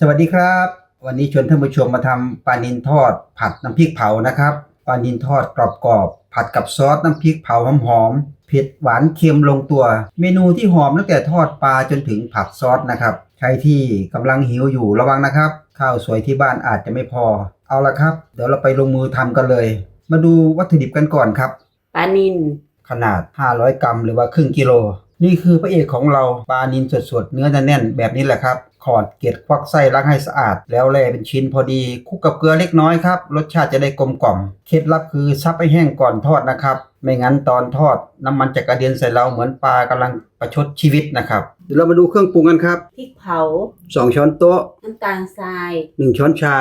สวัสดีครับ วันนี้ชวนท่านผู้ชมมาทำปลานินทอด ผัดน้ำพริกเผานะครับปลานินทอดกรอบๆผัดกับซอสน้ำพริกเผาหอมๆเผ็ดหวานเค็มลงตัว เมนูที่หอมตั้งแต่ทอดปลาจนถึงผัดซอสนะครับใครที่กำลังหิวอยู่ระวังนะครับ ข้าวสวยที่บ้านอาจจะไม่พอ เอาละครับ เดี๋ยวเราไปลงมือทำกันเลย มาดูวัตถุดิบกันก่อนครับปลานินขนาด 500 กรัมหรือว่าครึ่งกิโล นี่คือพระเอกของเราปลานินสดๆ เนื้อแน่นๆแบบนี้แหละครับ ขอดเกล็ดควักไส้ล้างให้สะอาด แล้วแล่เป็นชิ้นพอดีคลุกกับเกลือเล็กน้อยครับ รสชาติจะได้กลมกล่อม เคล็ดลับคือซับให้แห้งก่อนทอดนะครับ ไม่งั้นตอนทอดน้ำมันจะกระเด็นใส่เราเหมือนปลากำลังประชดชีวิตนะครับ เดี๋ยวเรามาดูเครื่องปรุงกันครับ พริกเผา 2 ช้อนโต๊ะ น้ำตาลทราย 1 ช้อนชา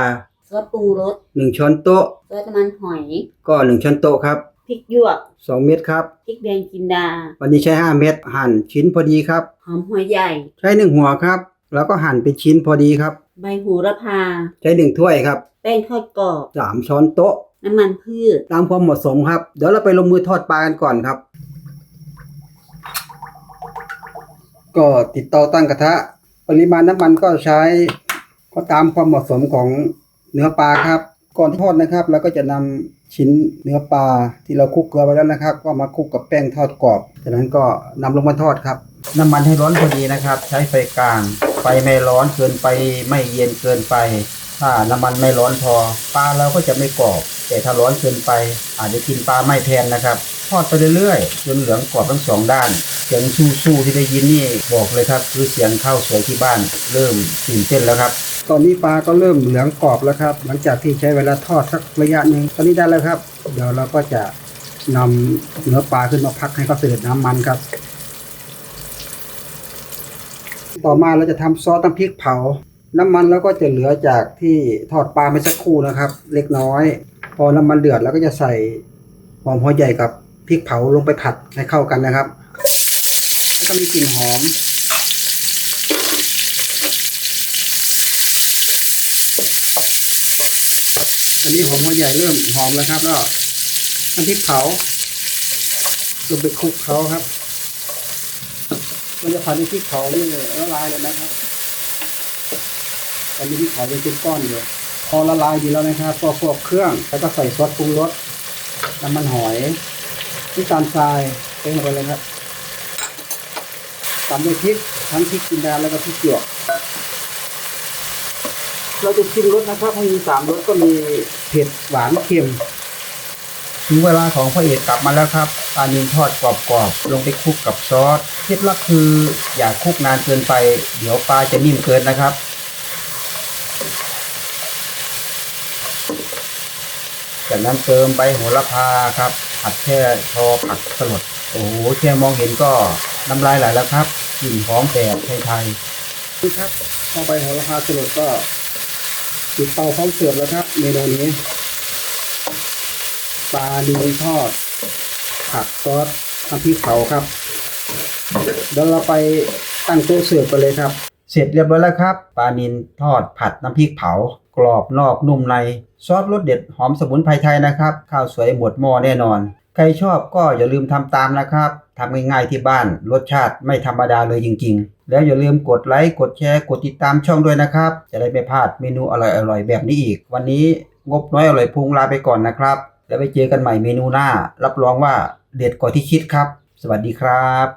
ซอสปรุงรส 1 ช้อนโต๊ะ ซอสน้ำมันหอย ก็ 1 ช้อนโต๊ะครับ พริกหยวก2เม็ดครับ พริกแดงจินดา วันนี้ใช้5เม็ดหั่นชิ้นพอดีครับ หอมหัวใหญ่ ใช้หนึ่งหัวครับ แล้วก็หั่นเป็นชิ้นพอดีครับ ใบโหูระพา ใช้หนึ่งถ้วยครับ แป้งทอดกรอบ สามช้อนโต๊ะ น้ำมันพืช ตามความเหมาะสมครับ เดี๋ยวเราไปลงมือทอดปลากันก่อนครับ ก็ติดเตาตั้งกระทะ ปริมาณน้ำมันก็ใช้ก็ตามความเหมาะสมของเนื้อปลาครับ ก่อนทอดนะครับเราก็จะนำชิ้นเนื้อปลาที่เราคลุกเกลือไว้แล้วนะครับ ก็มาคลุกกับแป้งทอดกรอบ จากนั้นก็นำลงมาทอดครับ น้ำมันให้ร้อนพอดีนะครับ ใช้ไฟกลาง ไฟไม่ร้อนเกินไปไม่เย็นเกินไป ถ้าน้ำมันไม่ร้อนพอ ปลาเราก็จะไม่กรอบ แต่ถ้าร้อนเกินไป อาจจะกินปลาไม่แทนนะครับ ทอดไปเรื่อยๆจนเหลืองกรอบทั้งสองด้านเสียงสู้ๆที่ได้ยินนี่บอกเลยครับ คือเสียงข้าวสวยที่บ้าน เริ่มตื่นเต้นแล้วครับ ตอนนี้ปลาก็เริ่มเหลืองกรอบแล้วครับ หลังจากที่ใช้เวลาทอดสักระยะหนึ่งตอนนี้ได้แล้วครับ เดี๋ยวเราก็จะนำเนื้อปลาขึ้นมาพักให้เขาเสด็จน้ำมันครับ ต่อมาเราจะทำซอสน้ำพริกเผา น้ำมันแล้วก็จะเหลือจากที่ทอดปลาไปสักครู่นะครับ เล็กน้อย พอน้ำมันเดือดแล้วก็จะใส่หอมหัวใหญ่กับพริกเผาลงไปผัดให้เข้ากันนะครับ แล้วก็มีกลิ่นหอม อันนี้หอมหัวใหญ่เริ่มหอมแล้วครับ แล้วน้ำพริกเผาลงไปคลุกเขาครับเราจะผัดในพริกเผานี่ละลายเลยนะครับตอนนี้พริกเผายังเป็นก้อนอยู่พอละลายดีแล้วนะครับก็พวกเครื่องแล้วก็ใส่ซอสปรุงรสน้ำมันหอยน้ำตาลทรายเทลงไปเลยครับตามด้วยพริกทั้งพริกจินดาแล้วก็พริกหยวก เราจะชิมรสนะครับให้มีสามรสก็มีเผ็ดหวานเค็มถึงเวลาของพระเอกกลับมาแล้วครับปลานิลทอดกรอบๆลงไปคลุกกับซอสเคล็ดลับคืออย่าคลุกนานเกินไป เดี๋ยวปลาจะนิ่มเกินนะครับ จากนั้นเติมใบโหระพาครับผัดแค่พอผักสลดโอ้โหแค่มองเห็นก็น้ำลายไหลแล้วครับกลิ่นหอมแบบไทยๆนี่ครับพอใบโหระพาสลดก็ ติดเตาพร้อมเสิร์ฟแล้วครับเมนูนี้ปลาดีนทอด ผักซอสน้ำพริกเผาครับเดี๋ยวเราไปตั้งโต๊ะเสิร์ฟกันเลยครับ เสร็จเรียบร้อยแล้วครับปลานินทอดผัดน้ำพริกเผา กรอบนอกนุ่มใน ซอสรสเด็ดหอมสมุนไพรไทยนะครับ ข้าวสวยหมดหม้อแน่นอน ใครชอบก็อย่าลืมทำตามนะครับทำง่ายๆที่บ้าน รสชาติไม่ธรรมดาเลยจริง ๆ แล้วอย่าลืมกดไลค์กดแชร์กดติดตามช่องด้วยนะครับ จะได้ไม่พลาดเมนูอร่อยๆ แบบนี้อีก วันนี้งบน้อยอร่อยพุงลาไปก่อนนะครับ แล้วไปเจอกันใหม่เมนูหน้า รับรองว่าเด็ดกว่าที่คิดครับ สวัสดีครับ